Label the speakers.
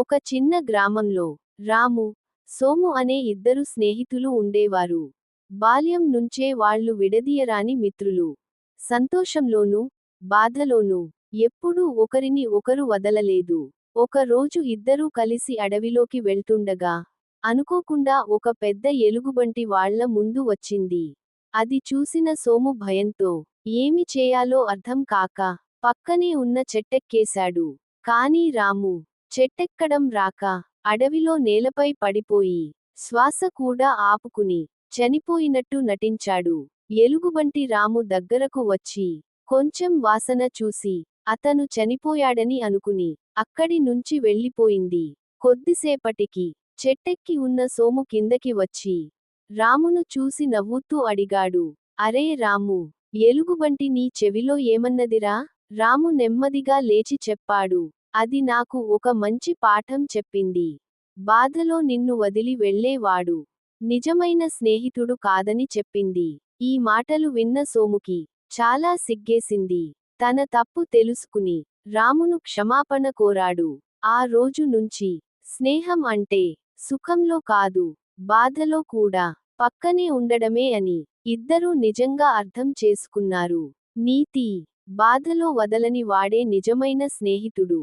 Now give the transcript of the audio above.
Speaker 1: ఒక చిన్న గ్రామంలో రాము సోము అనే ఇద్దరు స్నేహితులు ఉండేవారు. బాల్యం నుంచే వాళ్ళు విడదీయరాని మిత్రులు. సంతోషంలోనూ బాధలోనూ ఎప్పుడూ ఒకరిని ఒకరు వదలలేదు. ఒక రోజు ఇద్దరూ కలిసి అడవిలోకి వెళ్తుండగా అనుకోకుండా ఒక పెద్ద ఎలుగుబంటి వాళ్ళ ముందు వచ్చింది. అది చూసిన సోము భయంతో ఏమి చేయాలో అర్థం కాక పక్కనే ఉన్న చెట్టెక్కేశాడు కానీ రాము చెట్టెక్కడం రాక అడవిలో నేలపై పడిపోయి శ్వాస కూడా ఆపుకుని చనిపోయినట్టు నటించాడు. ఎలుగుబంటి రాము దగ్గరకు వచ్చి కొంచెం వాసన చూసి అతను చనిపోయాడని అనుకుని అక్కడి నుంచి వెళ్ళిపోయింది. కొద్దిసేపటికి చెట్టెక్కి ఉన్న సోము కిందకి వచ్చి రామును చూసి నవ్వుతూ అడిగాడు అరే రాము ఎలుగుబంటి నీ చెవిలో ఏమన్నదిరా? రాము నెమ్మదిగా లేచి చెప్పాడు అది నాకు ఒక మంచి పాఠం చెప్పింది. బాధలో నిన్ను వదిలి వెళ్ళేవాడు. నిజమైన స్నేహితుడు కాదని చెప్పింది. ఈ మాటలు విన్న సోముకి చాలా సిగ్గేసింది. తన తప్పు తెలుసుకుని రామును క్షమాపణ కోరాడు. ఆ రోజు నుంచి స్నేహం అంటే సుఖంలో కాదు బాధలో కూడా. పక్కనే ఉండడమే అని ఇద్దరూ నిజంగా అర్థం చేసుకున్నారు. నీతి బాధలో వదలని వాడే నిజమైన స్నేహితుడు.